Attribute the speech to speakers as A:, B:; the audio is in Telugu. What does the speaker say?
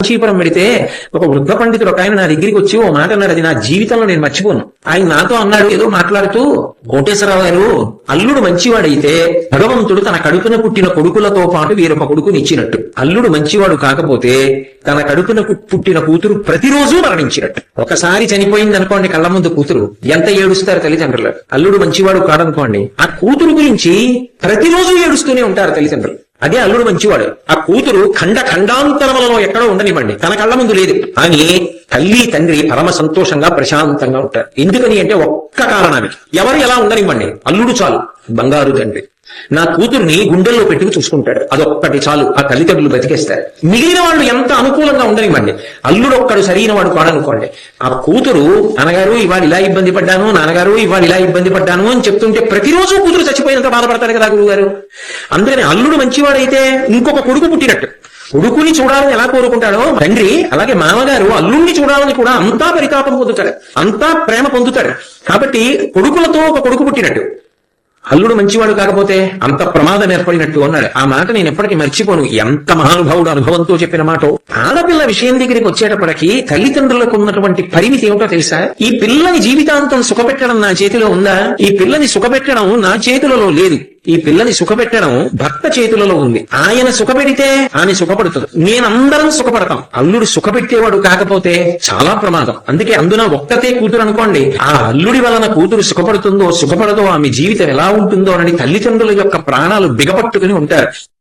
A: కాంచీపురం పెడితే ఒక వృద్ధ పండితుడు ఒక ఆయన నా దగ్గరికి వచ్చి ఓ మాట అన్నారు అది నా జీవితంలో నేను మర్చిపోను. ఆయన నాతో అన్నాడు ఏదో మాట్లాడుతూ కోటేశ్వరరావు గారు అల్లుడు మంచివాడైతే భగవంతుడు తన కడుపున పుట్టిన కొడుకులతో పాటు వీరొక కొడుకుని ఇచ్చినట్టు. అల్లుడు మంచివాడు కాకపోతే తన కడుపున పుట్టిన కూతురు ప్రతిరోజు మరణించినట్టు. ఒకసారి చనిపోయింది అనుకోండి కళ్ళ ముందు కూతురు. ఎంత ఏడుస్తారు తల్లిదండ్రులు? అల్లుడు మంచివాడు కాడనుకోండి. ఆ కూతురు గురించి ప్రతిరోజు ఏడుస్తూనే ఉంటారు తల్లిదండ్రులు. అదే అల్లుడు మంచివాడు. ఆ కూతురు ఖండ ఖండాంతరములలో ఎక్కడో ఉండనివ్వండి. తన కళ్ళ ముందు లేదు. అని తల్లి తండ్రి పరమ సంతోషంగా ప్రశాంతంగా ఉంటారు. ఎందుకని అంటే ఒక్క కారణానికి ఎవరు ఎలా ఉండనివ్వండి? అల్లుడు చాలు బంగారు తండ్రి. నా కూతుర్ని గుండెల్లో పెట్టుకు చూసుకుంటాడు. అదొక్కటి చాలు ఆ తల్లిదండ్రులు బతికేస్తారు. మిగిలిన వాళ్ళు ఎంత అనుకూలంగా ఉండనివ్వండి? అల్లుడు ఒక్కడు సరైన వాడు కాడనుకోండి. ఆ కూతురు నాన్నగారు ఇవాళ ఇలా ఇబ్బంది పడ్డాను నాన్నగారు ఇవాళ ఇలా ఇబ్బంది పడ్డాను అని చెప్తుంటే ప్రతిరోజు కూతురు చచ్చిపోయినంత బాధపడతాడు కదా గురువు గారు అందుకని అల్లుడు మంచివాడైతే ఇంకొక కొడుకు పుట్టినట్టు. కొడుకుని చూడాలని ఎలా కోరుకుంటాడో తండ్రి అలాగే మామగారు అల్లుణ్ణి చూడాలని కూడా అంతా పరితాపం పొందుతాడు అంతా ప్రేమ పొందుతాడు. కాబట్టి కొడుకులతో ఒక కొడుకు పుట్టినట్టు. అల్లుడు మంచివాడు కాకపోతే అంత ప్రమాదం ఏర్పడినట్టు అన్నాడు. ఆ మాట నేను ఎప్పటికీ మర్చిపోను. ఎంత మహానుభావుడు అనుభవంతో చెప్పిన మాట. ఆడపిల్ల విషయం దగ్గరికి వచ్చేటప్పటికి తల్లిదండ్రులకు ఉన్నటువంటి పరిమితి ఏమిటో తెలుసా? ఈ పిల్లని జీవితాంతం సుఖపెట్టడం నా చేతిలో ఉందా? ఈ పిల్లని సుఖపెట్టడం నా చేతులలో లేదు. ఈ పిల్లని సుఖపెట్టడం భర్త చేతులలో ఉంది. ఆయన సుఖపెడితే ఆమె సుఖపడుతుంది. నేనందరం సుఖపడతాం. అల్లుడు సుఖపెట్టేవాడు కాకపోతే చాలా ప్రమాదం. అందుకే అందున ఒక్కతే కూతురు అనుకోండి. ఆ అల్లుడి వలన కూతురు సుఖపడుతుందో సుఖపడదో ఆమె జీవితం ఎలా ఉంటుందో అని తల్లిదండ్రుల యొక్క ప్రాణాలు బిగపట్టుకుని ఉంటారు.